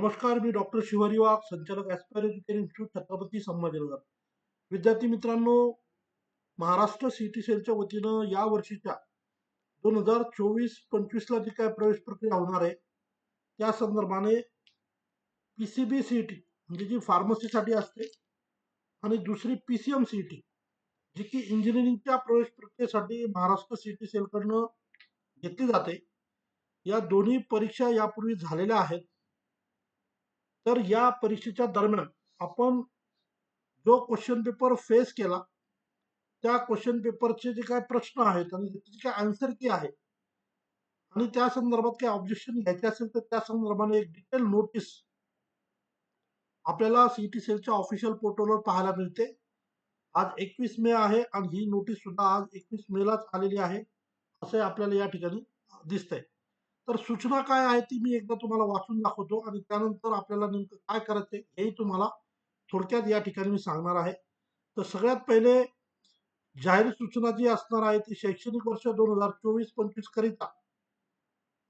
नमस्कार मी डॉक्टर शिवारी वाघ संचालक aspire education institute Chhatrapati Sambhajinagar. विद्यार्थी मित्रांनो महाराष्ट्र सिटी सेलच्या वतीनं या वर्षीच्या दोन हजार चोवीस पंचवीसला जी काय प्रवेश प्रक्रिया होणार आहे त्या संदर्भाने P C B C T म्हणजे जी फार्मसीसाठी असते आणि दुसरी P C M C T जी की इंजिनिअरिंगच्या प्रवेश प्रक्रियेसाठी महाराष्ट्र सिटी सेलकडनं घेतली जाते. या दोन्ही परीक्षा यापूर्वी झालेल्या आहेत. तर या परीक्षेच्या दरम्यान आपण जो क्वेश्चन पेपर फेस केला त्या क्वेश्चन पेपरचे जे काय प्रश्न आहेत आणि त्याचे काय आन्सर की आहे आणि त्या संदर्भात काही ऑब्जेक्शन घ्यायचे असेल तर त्या संदर्भाने एक डिटेल नोटीस आपल्याला सीटी सेलच्या ऑफिशियल पोर्टलवर पाहायला मिळते. आज एकवीस मे आहे आणि ही नोटीस सुद्धा आज एकवीस मेलाच आलेली आहे असे आपल्याला या ठिकाणी दिसतंय. तर सूचना काय आहे ती मी एकदा तुम्हाला वाचून दाखवतो आणि त्यानंतर आपल्याला नेमकं काय करायचं हेही तुम्हाला थोडक्यात या ठिकाणी मी सांगणार आहे. तर सगळ्यात पहिले जाहीर सूचना जी असणार आहे ती शैक्षणिक वर्ष दोन हजार चोवीस पंचवीस करिता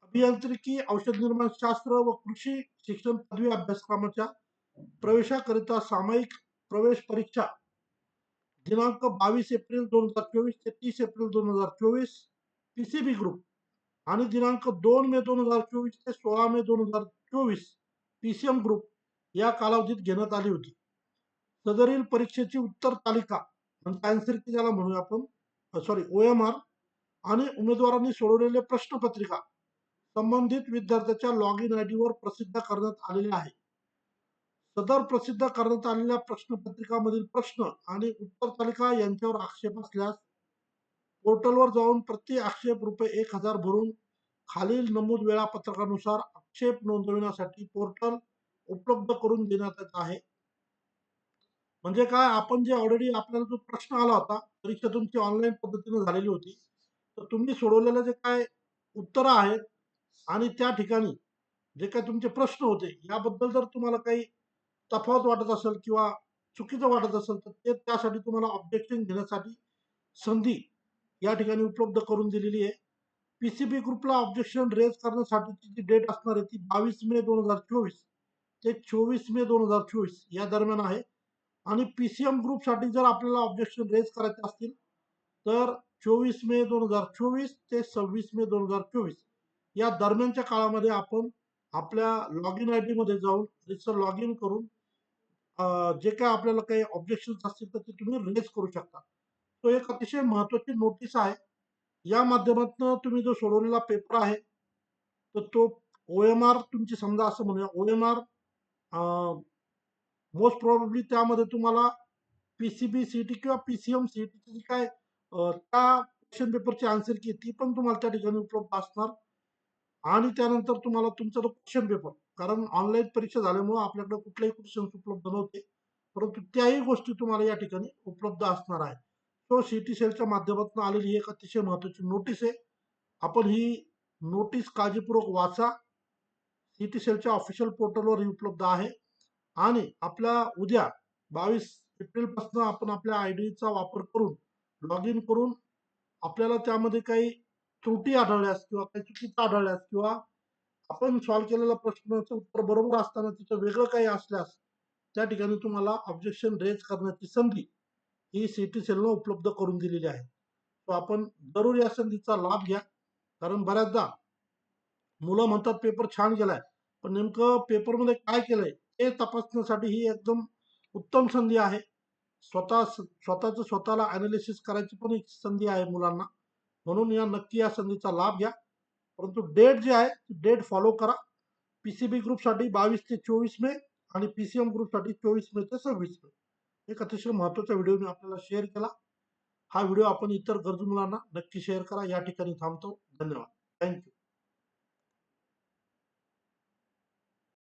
अभियांत्रिकी औषध निर्माण शास्त्र व कृषी शिक्षण पदवी अभ्यासक्रमाच्या प्रवेशाकरिता सामायिक प्रवेश परीक्षा दिनांक बावीस एप्रिल दोन हजार चोवीस ते तीस एप्रिल दोन हजार चोवीस पीसीबी ग्रुप आणि दिनांक दोन मे दोन हजार चोवीस ते सोळा मे दोन हजार चोवीस पीसीएम ग्रुप या कालावधीत घेण्यात आली होती. सदरील परीक्षेची उत्तर तालिका म्हणजे आन्सर की ज्याला म्हणूया आपण. सॉरी ओ एम आर आणि उमेदवारांनी सोडवलेले प्रश्नपत्रिका संबंधित विद्यार्थ्याच्या लॉग इन आय वर प्रसिद्ध करण्यात आलेले आहे सदर प्रसिद्ध करण्यात आलेल्या प्रश्नपत्रिकामधील प्रश्न आणि उत्तर तालिका यांच्यावर आक्षेप असल्यास पोर्टलवर जाऊन प्रति आक्षेप रुपये एक हजार भरून खालील नमूद वेळापत्रकानुसार आक्षेप नोंदविण्यासाठी पोर्टल उपलब्ध करून देण्यात येत आहे. म्हणजे काय? आपण जे ऑलरेडी आपल्याला जो प्रश्न आला होता परीक्षा तुमची ऑनलाईन पद्धतीने झालेली होती तर तुम्ही सोडवलेले जे काय उत्तरं आहेत आणि त्या ठिकाणी जे काय तुमचे प्रश्न होते याबद्दल जर तुम्हाला काही तफावत वाटत असेल किंवा चुकीचं वाटत असेल तर ते त्यासाठी तुम्हाला ऑब्जेक्शन घेण्यासाठी संधी या ठिकाणी उपलब्ध करून दिलेली आहे. पीसीबी ग्रुपला ऑब्जेक्शन रेज करण्यासाठीची जी डेट असणार आहे ती बावीस मे दोन हजार चोवीस. ते चोवीस मे दोन हजार चोवीस या दरम्यान आहे. आणि पीसीएम ग्रुपसाठी जर आपल्याला ऑब्जेक्शन रेज करायचे असतील तर चोवीस मे दोन हजार चोवीस ते सव्वीस मे दोन हजार चोवीस. या दरम्यानच्या काळामध्ये आपण आपल्या लॉग इन आयमध्ये जाऊन रजिस्टर लॉग इन करून जे काय आपल्याला काही ऑब्जेक्शन असतील तर ते तुम्ही रेज करू शकता. तो एक अतिशय महत्वाची नोटीस आहे. या माध्यमातून तुम्ही जो सोडवलेला पेपर आहे तर तो ओ एम आर तुमची समजा असं म्हणूया O M R most probably त्यामध्ये तुम्हाला P C B C T किंवा P C M C T जी काय त्या क्वेश्चन पेपरची आन्सर की ती पण तुम्हाला त्या ठिकाणी उपलब्ध असणार. आणि त्यानंतर तुम्हाला तुमचा तो क्वेश्चन पेपर कारण ऑनलाईन परीक्षा झाल्यामुळे आपल्याकडे कुठलेही क्वेश्चन उपलब्ध नव्हते. परंतु त्याही गोष्टी तुम्हाला या ठिकाणी उपलब्ध असणार आहे तो सिटी सेलच्या माध्यमातून आलेली एक अतिशय महत्वाची नोटीस आहे. आपण ही नोटीस काळजीपूर्वक वाचा. सिटी सेलच्या ऑफिशियल पोर्टलवर ही उपलब्ध आहे. आणि आपल्या उद्या बावीस एप्रिलपासून आपण आपल्या आय डीचा वापर करून लॉग इन करून आपल्याला त्यामध्ये काही त्रुटी आढळल्यास किंवा काही चुकीचं आढळल्यास किंवा आपण सॉल्व्ह केलेल्या प्रश्नाचं उत्तर बरोबर असताना तिचं वेगळं काही असल्यास त्या ठिकाणी तुम्हाला ऑब्जेक्शन रेज करण्याची संधी ही सिटी सेलनं उपलब्ध करून दिलेली आहे. तो आपण जरूर या संधीचा लाभ घ्या. कारण बऱ्याचदा मुलं म्हणतात पेपर छान गेलाय. पण नेमकं पेपरमध्ये काय केलंय हे तपासण्यासाठी ही एकदम उत्तम संधी आहे. स्वतः स्वतःच स्वतःला अनालिसिस करायची पण एक संधी आहे मुलांना. म्हणून या नक्की या संधीचा लाभ घ्या. परंतु डेट जे आहे डेट फॉलो करा. पीसीबी ग्रुपसाठी बावीस ते चोवीस मे आणि पीसीएम ग्रुपसाठी चोवीस मे ते सव्वीस मे. एक अतिशय महत्त्वाचा व्हिडिओ मी आपल्याला शेअर केला. हा व्हिडिओ आपण इतर गरजू मुलांना नक्की शेअर करा. या ठिकाणी थांबतो. धन्यवाद. थँक्यू